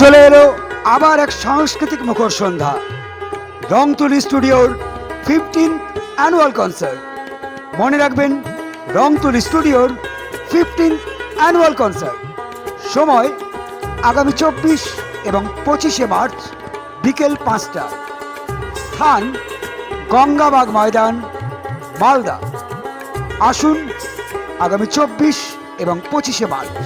চলে এলো আবার এক সাংস্কৃতিক মুখর সন্ধ্যা। রংতুলি স্টুডিওর ফিফটিন অ্যানুয়াল কনসার্ট মনে রাখবেন, রংতুলি স্টুডিওর ফিফটিন অ্যানুয়াল কনসার্ট সময় আগামী চব্বিশ এবং পঁচিশে মার্চ বিকেল পাঁচটা। স্থান গঙ্গাবাগ ময়দান, মালদা। আসুন আগামী চব্বিশ এবং পঁচিশে মার্চ।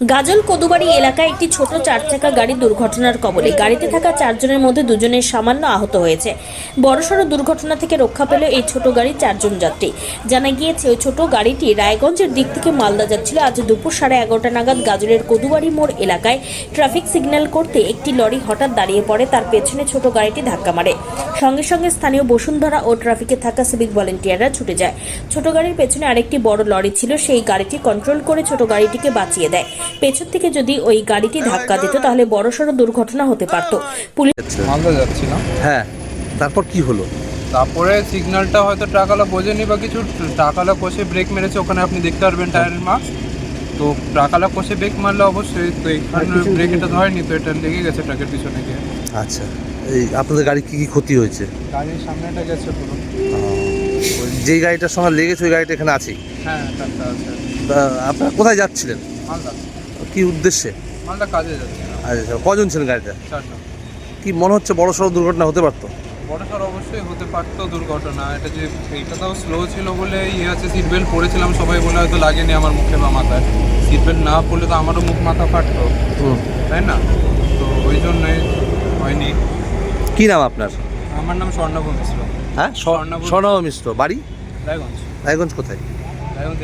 গাজল কদুবাড়ি এলাকায় একটি ছোট চার চাকা গাড়ি দুর্ঘটনার কবলে। গাড়িতে থাকা চারজনের মধ্যে দুজনের সামান্য আহত হয়েছে। বড়সড় দুর্ঘটনা থেকে রক্ষা পেল এই ছোট গাড়ির চারজন যাত্রী। জানা গিয়েছে, ওই ছোট গাড়িটি রায়গঞ্জের দিক থেকে মালদা যাচ্ছিল। আজ দুপুর সাড়ে এগারোটা নাগাদ গাজলের কদুবাড়ি মোড় এলাকায় ট্রাফিক সিগন্যাল করতে একটি লরি হঠাৎ দাঁড়িয়ে পড়ে। তার পেছনে ছোট গাড়িটি ধাক্কা মারে। সঙ্গে সঙ্গে স্থানীয় বসুন্ধরা ও ট্রাফিকে থাকা সিভিক ভলেন্টিয়াররা ছুটে যায়। ছোট গাড়ির পেছনে আরেকটি বড় লরি ছিল সেই গাড়িটি কন্ট্রোল করে ছোট গাড়িটিকে বাঁচিয়ে দেয়। পেছন থেকে যদি ওই গাড়িটি ধাক্কা দিত তাহলে বড়সড় দুর্ঘটনা হতে পারত। পুলিশ মালদা যাচ্ছিলাম। হ্যাঁ তারপর কি হলো? তারপরে সিগন্যালটা হয়তো ট্রাকালা বোঝেনি বা কিছু ট্রাকালা কষে ব্রেক মেরেছে ওখানে আপনি দেখতে পারবেন টায়ারের মার্কস তো ট্রাকালা কষে ব্রেক মারলে অবশ্যই তো এখানে ব্রেক এটা ধরেনি তো এটা লেগে গেছে ট্রাকের পিছনে গিয়ে। আচ্ছা। এই আপনাদের গাড়ি কি কি ক্ষতি হয়েছে? গাড়ির সামনেটা গেছে পুরো। ওই যেই গাড়িটার সঙ্গে লেগেছে ওই গাড়িটা এখানে আছে হ্যাঁ আছে। তা আপনারা কোথায় যাচ্ছিলেন? মালদা। কি উদ্দেশ্যে? মালদা কাজে যাচ্ছে আচ্ছা কজন ছিলেন গাড়িটা? কি মনে হচ্ছে বড় সড়ো দুর্ঘটনা হতে পারতো? বড় সড় অবশ্যই হতে পারতো দুর্ঘটনা। এটা যে এইটা তাও স্লো ছিল বলে ইয়ে আছে সিট বেল্ট পরেছিলাম সবাই বলে হয়তো লাগেনি আমার মুখে বা মাথায়। সিট বেল্ট না পরলে তো আমারও মুখ মাথা ফাটতো। তাই না? তো ওই জন্যই হয়নি। কি নাম আপনার? আমার নাম স্বর্ণভ মিশ্র। হ্যাঁ স্বর্ণাভ। মিশ্র বাড়ি? রায়গঞ্জ। রায়গঞ্জ কোথায়? রায়গঞ্জ